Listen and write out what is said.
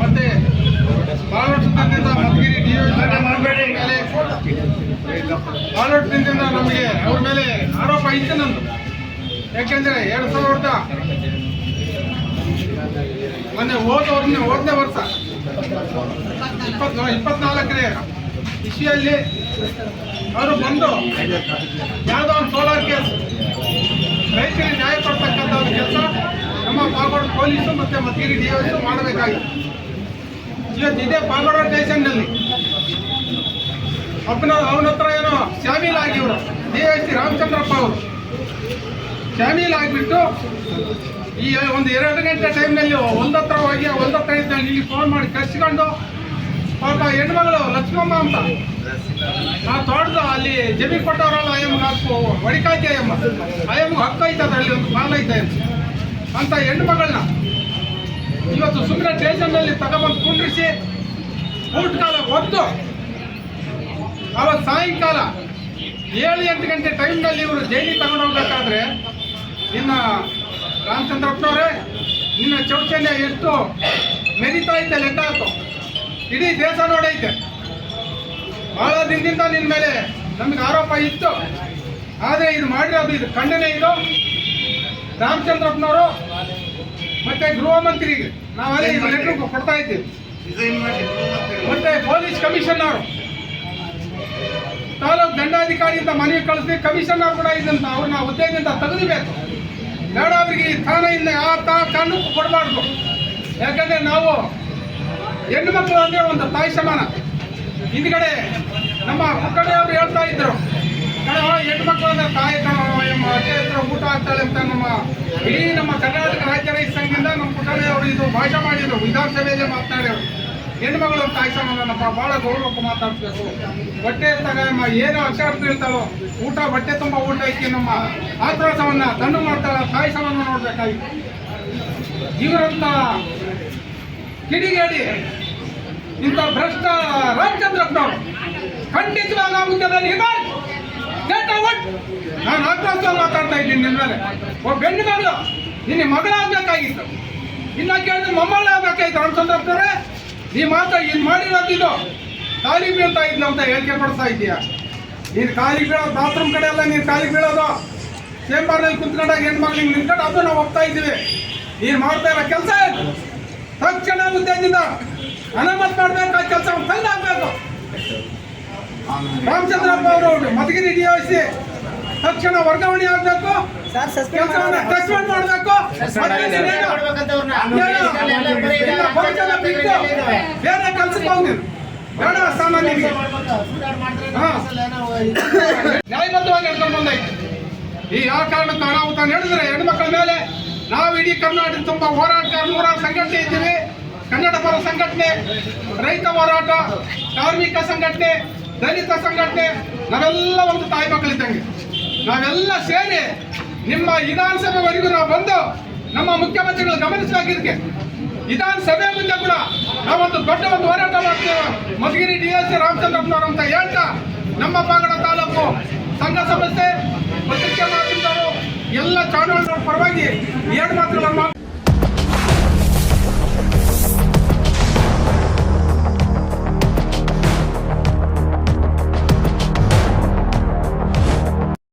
ಮತ್ತೆ ಬಾಲೋಟದಿಂದ ಮಧುಗಿರಿ ನಿಯೋಜನೆ ಮಾಡಬೇಡಿ. ನಮಗೆ ಅವ್ರ ಮೇಲೆ ಆರೋಪ ಇತ್ತು ನಂದು. ಯಾಕೆಂದರೆ ಎರಡು ಸಾವಿರದ ಮೊನ್ನೆ ಹೋದ ಅವ್ರನ್ನ ಹೋದನೇ ವರ್ಷ ಇಪ್ಪತ್ ಇಪ್ಪತ್ನಾಲ್ಕನೇ ಇಶಿಯಲ್ಲಿ ಅವರು ಬಂದು ಯಾವುದೋ ಒಂದು ಸೋಲಾರ್ ಕೇಸ್ ಪಾಗೋಡು ಪೊಲೀಸು ಮತ್ತೆ ಮಧುಗಿರಿ ಡಿ ಎಸ್ ಮಾಡಬೇಕಾಗಿತ್ತು ಇವತ್ತು ಇದೇ ಪಾಗೋಡ ಸ್ಟೇಷನ್ನಲ್ಲಿ. ಅಪ್ಪನ, ಅವನ ಹತ್ರ ಏನೋ ಶಾಮೀಲ್ ಆಗಿ ಇವರು ಡಿ ಎಸ್ ಸಿ ರಾಮಚಂದ್ರಪ್ಪ ಅವರು. ಶಾಮೀಲ್ ಆಗಿಬಿಟ್ಟು ಈ ಒಂದು ಎರಡು ಗಂಟೆ ಟೈಮ್ನಲ್ಲಿ ಒಂದತ್ರ ಹೋಗಿ, ಒಂದತ್ರ ಇದ್ದಲ್ಲಿ ಇಲ್ಲಿ ಫೋನ್ ಮಾಡಿ ಕರ್ಸ್ಕೊಂಡು, ಪಾಪ ಹೆಣ್ಮಗಳು ಲಕ್ಷ್ಮಮ್ಮ ಅಂತ. ಆ ತೋಟದ ಅಲ್ಲಿ ಜಮೀನು ಕೊಟ್ಟವರಲ್ಲ, ಅಯ್ಯಮ್ಮ ಹಾಕು ಹೊಡಿಕಾಯ್ತಿ ಅಯ್ಯಮ್ಮ. ಅಯ್ಯಮ್ಮ ಹಕ್ಕೈತೆ ಅಲ್ಲಿ ಒಂದು ಪಾಲ ಐತೆ ಹೆಣ್ಣು ಮಗಳನ್ನ. ಇವತ್ತು ಸುಮ್ಮನೆ ಸ್ಟೇಷನ್ನಲ್ಲಿ ತಗೊಂಬಂದು ಕುಂಡ್ರಿಸಿ ಊಟ ಕಾಲ ಒದ್ದು ಅವತ್ತು ಸಾಯಂಕಾಲ ಏಳು ಎಂಟು ಗಂಟೆ ಟೈಮ್ನಲ್ಲಿ ಇವರು ಜೈಲಿ ತಗೊಂಡು ಹೋಗ್ಬೇಕಾದ್ರೆ ರಾಮಚಂದ್ರ ರಾಮಚಂದ್ರಪ್ಪನವರೇ, ನಿನ್ನ ಚೌಚನ್ಯ ಎಷ್ಟು ಮೆರಿತಾ ಐತೆ, ಲೆಕ್ಕ ಹಾಕು. ಇಡೀ ದೇಶ ನೋಡೈತೆ. ಬಹಳ ದಿನದಿಂದ ನಿನ್ನ ಮೇಲೆ ನಮಗೆ ಆರೋಪ ಇತ್ತು. ಆದರೆ ಇದು ಮಾಡಿರೋದು, ಇದು ಖಂಡನೆ ಇದು. ರಾಮಚಂದ್ರಪ್ಪನವರು ಮತ್ತೆ ಗೃಹ ಮಂತ್ರಿಗೆ ನಾವು ಅದೇ ಲೆಟರ್ ಕೊಡ್ತಾ ಇದ್ದೀವಿ. ಮತ್ತೆ ಪೊಲೀಸ್ ಕಮಿಷನರ್ ತಾಲೂಕು ದಂಡಾಧಿಕಾರಿಯಿಂದ ಮನವಿ ಕಳಿಸಿ ಕಮಿಷನರ್ ಕೂಡ ಇದಂತ ಅವ್ರನ್ನ ಹುದ್ದೆಯಿಂದ ತೆಗೆದಿಬೇಕು. ಬೇಡ ಅವರಿಗೆ ಈ ಇಲ್ಲ ಆ ತಾ ಕಾರಣಕ್ಕೂ ಕೊಡಬಾರ್ದು. ಯಾಕಂದ್ರೆ ನಾವು ಹೆಣ್ಣು ಮಕ್ಕಳು ಅಂದ್ರೆ ಒಂದು ತಾಯಿ ಸಮಾನ. ಹಿಂದ್ಗಡೆ ನಮ್ಮ ಮಕ್ಕಳೇ ಅವರು ಹೇಳ್ತಾ ಇದ್ರು. ಮಕ್ಕಳು ಅಂದ್ರೆ ಅಂತ ಇಡೀ ನಮ್ಮ ರಾಜ್ಯ ರೈತ ಅವರು ಇದು ಭಾಷೆ ಮಾಡಿದ್ರು. ಹೆಣ್ಮಗಳು ತಾಯಿ ಸಮಾನಪ್ಪ ಬಹಳ ಗೌರವಕ್ಕೆ ಮಾತಾಡ್ಬೇಕು ಬಟ್ಟೆ ತಗಮ್ಮ ಏನು ಇರ್ತಾಳೋ ಊಟ, ಬಟ್ಟೆ ತುಂಬ ಊಟ ಐತಿ ನಮ್ಮ ಆತ್ರಾಸವನ್ನ ತಣ್ಣು ಮಾಡ್ತಾಳ ತಾಯಿ ಸಮಾನ ನೋಡ್ಬೇಕಾಗಿತ್ತು ಇವರಂತ ಕಿಡಿಗೇಡಿ, ಇಂಥ ಭ್ರಷ್ಟ ರಾಮಚಂದ್ರಪ್ಪನವರು ಖಂಡಿತವಾಗ out! ನಾನು ಆಕ್ರೋಶವಾಗಿ ಮಾತಾಡ್ತಾ ಇದ್ದೀನಿ ನಿನ್ನ ಮೇಲೆ ಒಬ್ಬ ಹೆಣ್ಣು ಮಗಳು ನಿನ್ನ ಮಗಳಾಗಬೇಕಾಗಿತ್ತು. ಇನ್ನ ಕೇಳಿದ್ರೆ ಅಂತ ಸಂತಾಪತೆರೆ. ನೀ ಮಾತಾ ಇಲ್ಲಿ ಮಾಡಿರೋದು ಇದು. ಕಾಲಿಗೆ ಬೀಳ್ತಾ ಇದ್ನ ಅಂತ ಹೇಳಿಕೆ ಕೊಡ್ತಾ ಇದೀಯ ನೀನು ಕಾಲಿಗೆ ಬೀಳೋದು ಬಾತ್ರೂಮ್ ಕಡೆ ಎಲ್ಲ ನೀನು ಕಾಲಿಗೆ ಬೀಳೋದು. ಚೇಂಬರ್ನಲ್ಲಿ ಕುಂತ್ಕೊಂಡಾಗ ಹೆಣ್ಮಕ್ಳಿಗೆ ನಿಂತ್ಕೊಂಡು ಅದು ನಾವು ಹೋಗ್ತಾ ಇದ್ದೀವಿ. ನೀನು ಮಾಡ್ತಾ ಇರೋ ಕೆಲಸ ಏನು? ತಕ್ಷಣ ಹುದ್ದೆಯಿಂದ ಅನಾಮತ್ ಮಾಡ್ಬೇಕು ಆ ಕೆಲಸ ಫೈಲ್ ಆಗಬೇಕು ರಾಮಚಂದ್ರಪ್ಪ ಅವರು ಮಧುಗಿರಿ ಡಿ ಸಿ ತಕ್ಷಣ ವರ್ಗಾವಣೆ ಆಗಬೇಕು. ಕೆಲಸವನ್ನ ಸಸ್ಪೆಂಡ್ ಮಾಡಬೇಕು. ಬೇರೆ ಕೆಲಸಕ್ಕೆ ಹೋಗಿ ಬೇಡ ಸ್ಥಾನ ನಿಮಗೆ ನ್ಯಾಯಬದ್ಧವಾಗಿ ಹೇಳ್ಕೊಂಡು ಬಂದೈತೆ. ಈ ಯಾವ ಕಾರಣಕ್ಕೂ ಅನಾಹುತ ನಡೆದ್ರೆ ಹೆಣ್ಮಕ್ಳ ಮೇಲೆ ನಾವು ಇಡೀ ಕರ್ನಾಟಕ ತುಂಬ ಹೋರಾಟ ನೂರಾರು ಸಂಘಟನೆ ಇದ್ದೀವಿ. ಕನ್ನಡ ಪರ ಸಂಘಟನೆ ರೈತ ಹೋರಾಟ ಕಾರ್ಮಿಕ ಸಂಘಟನೆ ದಲಿತ ಸಂಘಟನೆ ನಾವೆಲ್ಲ ಒಂದು ತಾಯಿ ಮಕ್ಕಳಿದ್ದಂಗೆ. ನಾವೆಲ್ಲ ಸೇರಿ ನಿಮ್ಮ ವಿಧಾನಸಭೆವರೆಗೂ ನಾವು ಬಂದು ನಮ್ಮ ಮುಖ್ಯಮಂತ್ರಿಗಳು ಗಮನಿಸಬೇಕಿದ್ದಕ್ಕೆ ವಿಧಾನಸಭೆ ಮುಂದೆ ಕೂಡ ನಾವೊಂದು ದೊಡ್ಡ ಒಂದು ಹೋರಾಟ ಮಾಡ್ತೇವೆ. ಮಧುಗಿರಿ ಡಿ ಎಸ್ ರಾಮಚಂದ್ರಪ್ಪನವರು ಅಂತ ಹೇಳ್ತಾ ನಮ್ಮ ಪಾಗಡ ತಾಲೂಕು ಸಂಘ ಸಂಸ್ಥೆ, ಪತ್ರಿಕೆ ಮಾಧ್ಯಮದವರು, ಎಲ್ಲ ಚಾನಲ್ಗಳ ಪರವಾಗಿ ಎರಡು ಮಾತುಗಳನ್ನು